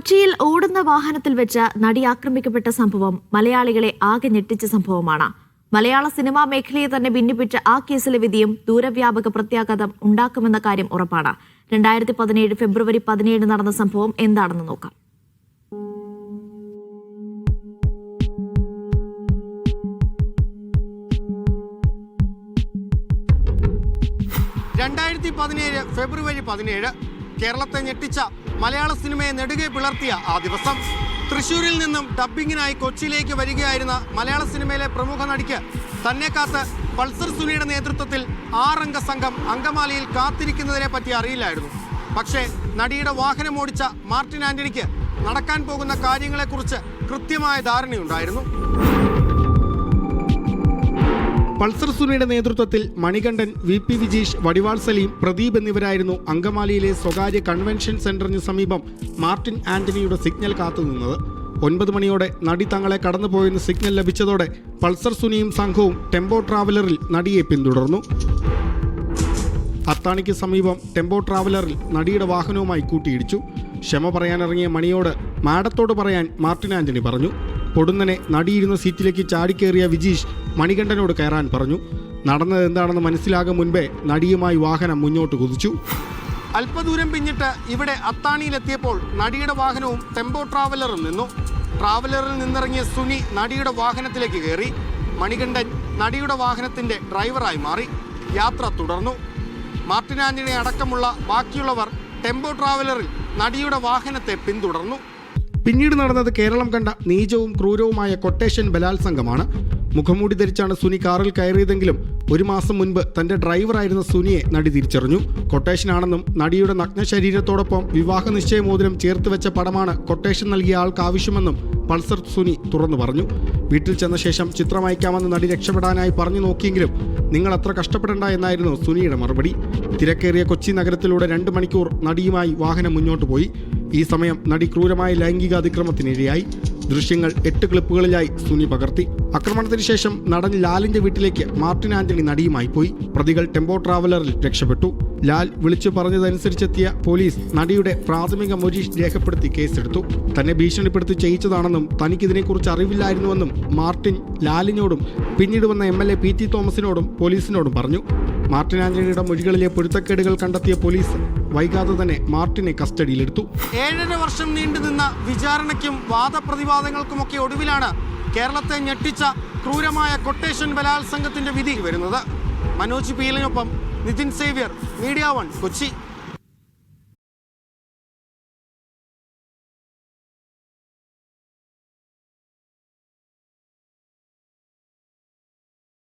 കൊച്ചിയിൽ ഓടുന്ന വാഹനത്തിൽ വെച്ച് നടി ആക്രമിക്കപ്പെട്ട സംഭവം മലയാളികളെ ആകെ ഞെട്ടിച്ച സംഭവമാണ്. മലയാള സിനിമാ മേഖലയെ തന്നെ ഭിന്നിപ്പിച്ച ആ കേസിലെ വിധിയും ദൂരവ്യാപക പ്രത്യാഘാതം ഉണ്ടാക്കുമെന്ന കാര്യം ഉറപ്പാണ്. രണ്ടായിരത്തി പതിനേഴ് ഫെബ്രുവരി പതിനേഴ് നടന്ന സംഭവം എന്താണെന്ന് നോക്കാം. രണ്ടായിരത്തി പതിനേഴ് ഫെബ്രുവരി പതിനേഴ് കേരളത്തെ ഞെട്ടിച്ച മലയാള സിനിമയെ നെടുകെ പിളർത്തിയ ആ ദിവസം. തൃശൂരിൽ നിന്നും ഡബ്ബിങ്ങിനായി കൊച്ചിയിലേക്ക് വരികയായിരുന്ന മലയാള സിനിമയിലെ പ്രമുഖ നടിക്ക് തന്നെ കാത്ത് പൾസർ സുനിയുടെ നേതൃത്വത്തിൽ ആറംഗ സംഘം അങ്കമാലിയിൽ കാത്തിരിക്കുന്നതിനെ പറ്റി അറിയില്ലായിരുന്നു. പക്ഷേ നടിയുടെ വാഹനം ഓടിച്ച മാർട്ടിൻ ആന്റണിക്ക് നടക്കാൻ പോകുന്ന കാര്യങ്ങളെക്കുറിച്ച് കൃത്യമായ ധാരണയുണ്ടായിരുന്നു. പൾസർ സുനിയുടെ നേതൃത്വത്തിൽ മണികണ്ഠൻ വി പി വിജീഷ് വടിവാൾ സലീം പ്രദീപ് എന്നിവരായിരുന്നു അങ്കമാലിയിലെ സ്വകാര്യ കൺവെൻഷൻ സെന്ററിന് സമീപം മാർട്ടിൻ ആന്റണിയുടെ സിഗ്നൽ കാത്തുനിന്നത്. ഒൻപത് മണിയോടെ നടി തങ്ങളെ കടന്നുപോയെന്ന് സിഗ്നൽ ലഭിച്ചതോടെ പൾസർ സുനിയും സംഘവും ടെമ്പോ ട്രാവലറിൽ നടിയെ പിന്തുടർന്നു. അത്താണിക്ക് സമീപം ടെമ്പോ ട്രാവലറിൽ നടിയുടെ വാഹനവുമായി കൂട്ടിയിടിച്ചു. ക്ഷമ പറയാനിറങ്ങിയ മണിയോട് മാഡത്തോട് പറയാൻ മാർട്ടിൻ ആന്റണി പറഞ്ഞു. പൊടുന്നനെ നടിയിരുന്ന സീറ്റിലേക്ക് ചാടിക്കേറിയ വിജീഷ് മണികണ്ഠനോട് കയറാൻ പറഞ്ഞു. നടന്നത് എന്താണെന്ന് മനസ്സിലാകും മുൻപേ നടിയുമായി വാഹനം മുന്നോട്ട് കുതിച്ചു. അല്പദൂരം പിന്നിട്ട് ഇവിടെ അത്താണിയിലെത്തിയപ്പോൾ നടിയുടെ വാഹനവും ടെമ്പോ ട്രാവലറും നിന്നു. ട്രാവലറിൽ നിന്നിറങ്ങിയ സുനി നടിയുടെ വാഹനത്തിലേക്ക് കയറി. മണികണ്ഠൻ നടിയുടെ വാഹനത്തിന്റെ ഡ്രൈവറായി മാറി. യാത്ര തുടർന്നു. മാർട്ടിൻ ആന്റണി അടക്കമുള്ള ബാക്കിയുള്ളവർ ടെമ്പോ ട്രാവലറിൽ നടിയുടെ വാഹനത്തെ പിന്തുടർന്നു. പിന്നീട് നടന്നത് കേരളം കണ്ട നീചവും ക്രൂരവുമായ കൊട്ടേഷൻ ബലാത്സംഗമാണ്. മുഖംമൂടി ധരിച്ചാണ് സുനി കാറിൽ കയറിയതെങ്കിലും ഒരു മാസം മുൻപ് തന്റെ ഡ്രൈവറായിരുന്ന സുനിയെ നടി തിരിച്ചറിഞ്ഞു. കൊട്ടേഷനാണെന്നും നടിയുടെ നഗ്ന ശരീരത്തോടൊപ്പം വിവാഹ നിശ്ചയമോതിരം ചേർത്ത് വെച്ച പടമാണ് കൊട്ടേഷൻ നൽകിയ ആൾക്ക് ആവശ്യമെന്നും പൾസർ സുനി തുറന്നു പറഞ്ഞു. വീട്ടിൽ ചെന്ന ശേഷം ചിത്രം അയക്കാമെന്ന് നടി രക്ഷപ്പെടാനായി പറഞ്ഞു നോക്കിയെങ്കിലും നിങ്ങൾ അത്ര കഷ്ടപ്പെടേണ്ട എന്നായിരുന്നു സുനിയുടെ മറുപടി. തിരക്കേറിയ കൊച്ചി നഗരത്തിലൂടെ രണ്ട് മണിക്കൂർ നടിയുമായി വാഹനം മുന്നോട്ട് പോയി. ഈ സമയം നടി ക്രൂരമായ ലൈംഗിക അതിക്രമത്തിനിരയായി ദൃശ്യങ്ങൾ എട്ട് ക്ലിപ്പുകളിലായി സുനി പകർത്തി. ആക്രമണത്തിന് ശേഷം നടൻ ലാലിന്റെ വീട്ടിലേക്ക് മാർട്ടിൻ ആന്റണി നടിയുമായി പോയി. പ്രതികൾ ടെമ്പോ ട്രാവലറിൽ രക്ഷപ്പെട്ടു. ലാൽ വിളിച്ചു പറഞ്ഞതനുസരിച്ചെത്തിയ പോലീസ് നടിയുടെ പ്രാഥമിക മൊഴി രേഖപ്പെടുത്തി കേസെടുത്തു. തന്നെ ഭീഷണിപ്പെടുത്തി ചെയ്യിച്ചതാണെന്നും തനിക്കിതിനെക്കുറിച്ച് അറിവില്ലായിരുന്നുവെന്നും മാർട്ടിൻ ലാലിനോടും പിന്നീട് വന്ന M L A P T തോമസിനോടും പോലീസിനോടും പറഞ്ഞു. മാർട്ടിൻ ആന്റണിയുടെ മൊഴികളിലെ പൊരുത്തക്കേടുകൾ കണ്ടെത്തിയ പോലീസ് വൈകാതെ തന്നെ മാർട്ടിനെ കസ്റ്റഡിയിലെടുത്തു. ഏഴര വർഷം നീണ്ടുനിന്ന വിചാരണയ്ക്കും വാദപ്രതിവാദങ്ങൾക്കുമൊക്കെ ഒടുവിലാണ് കേരളത്തെ ഞെട്ടിച്ച ക്രൂരമായ കൊട്ടേഷൻ ബലാത്സംഗത്തിന്റെ വിധി വരുന്നത് Manoj പീലിനൊപ്പം Nithin Xavier media one Kochi.